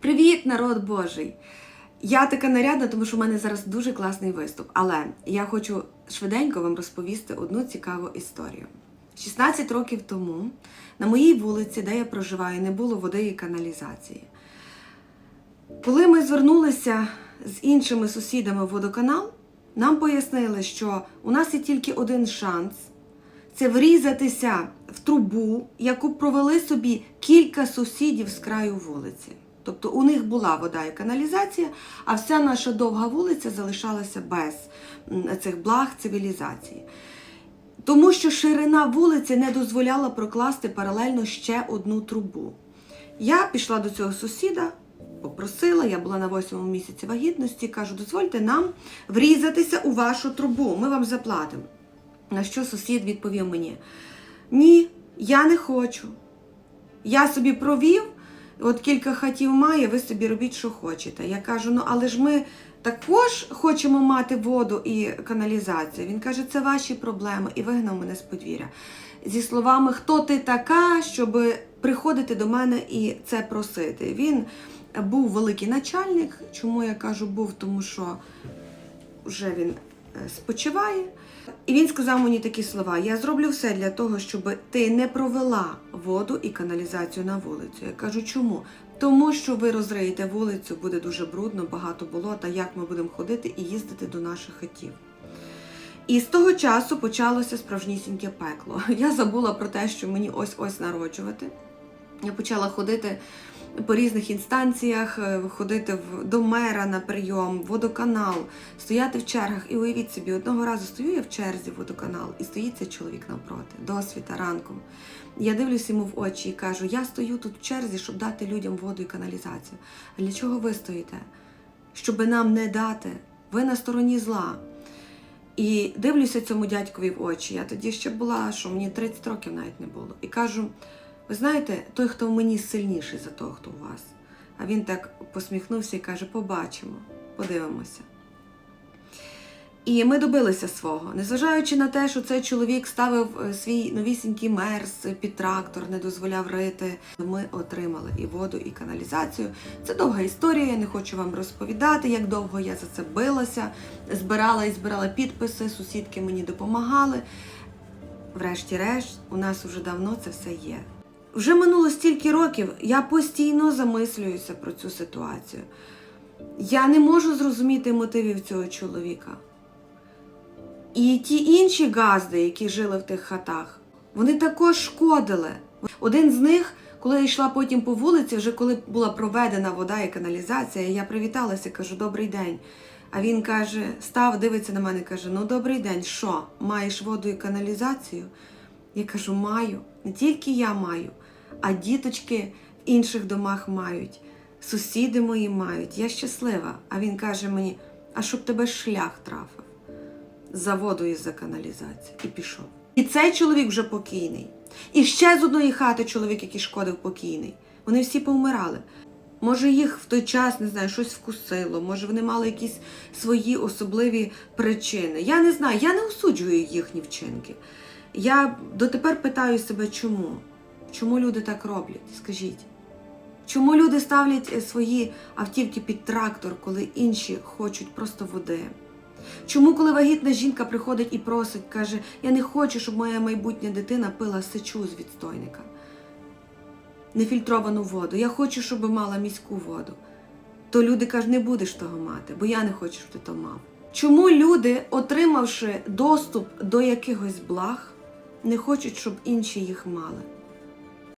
Привіт, народ Божий! Я така нарядна, тому що в мене зараз дуже класний виступ. Але я хочу швиденько вам розповісти одну цікаву історію. 16 років тому на моїй вулиці, де я проживаю, не було води і каналізації. Коли ми звернулися з іншими сусідами в водоканал, нам пояснили, що у нас є тільки один шанс це врізатися в трубу, яку провели собі кілька сусідів з краю вулиці. Тобто у них була вода і каналізація, а вся наша довга вулиця залишалася без цих благ цивілізації. Тому що ширина вулиці не дозволяла прокласти паралельно ще одну трубу. Я пішла до цього сусіда, попросила, я була на восьмому місяці вагітності, кажу, дозвольте нам врізатися у вашу трубу, ми вам заплатимо. На що сусід відповів мені: Ні, я не хочу. Я собі провів, от кілька хатів має, ви собі робіть, що хочете. Я кажу, ну але ж ми також хочемо мати воду і каналізацію. Він каже, це ваші проблеми, і вигнав мене з подвір'я. Зі словами, хто ти така, щоб приходити до мене і це просити. Він був великий начальник. Чому я кажу був? Тому що вже він спочиває. І він сказав мені такі слова: я зроблю все для того, щоб ти не провела воду і каналізацію на вулицю. Я кажу, чому? Тому що ви розриєте вулицю, буде дуже брудно, багато болота, як ми будемо ходити і їздити до наших хатів. І з того часу почалося справжнісіньке пекло. Я забула про те, що мені ось-ось народжувати. Я почала ходити по різних інстанціях, е, ходити до мера на прийом, водоканал, стояти в чергах. І уявіть собі, одного разу стою я в черзі водоканал, і стоїть цей чоловік навпроти, досвіта ранком. Я дивлюсь йому в очі і кажу: я стою тут в черзі, щоб дати людям воду і каналізацію. А для чого ви стоїте? Щоби нам не дати. Ви на стороні зла. І дивлюся цьому дядькові в очі. Я тоді ще була, що мені 30 років навіть не було. І кажу: ви знаєте, той, хто в мені сильніший за того, хто у вас. А він так посміхнувся і каже: побачимо, подивимося. І ми добилися свого, незважаючи на те, що цей чоловік ставив е, свій новісінький мерз під трактор, не дозволяв рити. Ми отримали і воду, і каналізацію. Це довга історія. Я не хочу вам розповідати, як довго я за це билася, збирала і збирала підписи. Сусідки мені допомагали. Врешті-решт, у нас вже давно це все є. Вже минуло стільки років, я постійно замислююся про цю ситуацію. Я не можу зрозуміти мотивів цього чоловіка. І ті інші газди, які жили в тих хатах, вони також шкодили. Один з них, коли я йшла потім по вулиці, вже коли була проведена вода і каналізація, я привіталася, кажу, добрий день. А він каже, став, дивиться на мене, каже: Ну, добрий день, що, маєш воду і каналізацію? Я кажу, маю. Не тільки я маю, а діточки в інших домах мають, сусіди мої мають. Я щаслива. А він каже мені: а щоб тебе шлях трафив за воду і за каналізацію. І пішов. І цей чоловік вже покійний. І ще з одної хати чоловік, який шкодив покійний. Вони всі повмирали. Може, їх в той час не знаю, щось вкусило, може вони мали якісь свої особливі причини. Я не знаю, я не осуджую їхні вчинки. Я дотепер питаю себе, чому? Чому люди так роблять? Скажіть. Чому люди ставлять е, свої автівки під трактор, коли інші хочуть просто води? Чому, коли вагітна жінка приходить і просить, каже, я не хочу, щоб моя майбутня дитина пила сечу з відстойника, нефільтровану воду, я хочу, щоб мала міську воду. То люди кажуть, не будеш того мати, бо я не хочу, щоб ти то мав. Чому люди, отримавши доступ до якихось благ, не хочуть, щоб інші їх мали?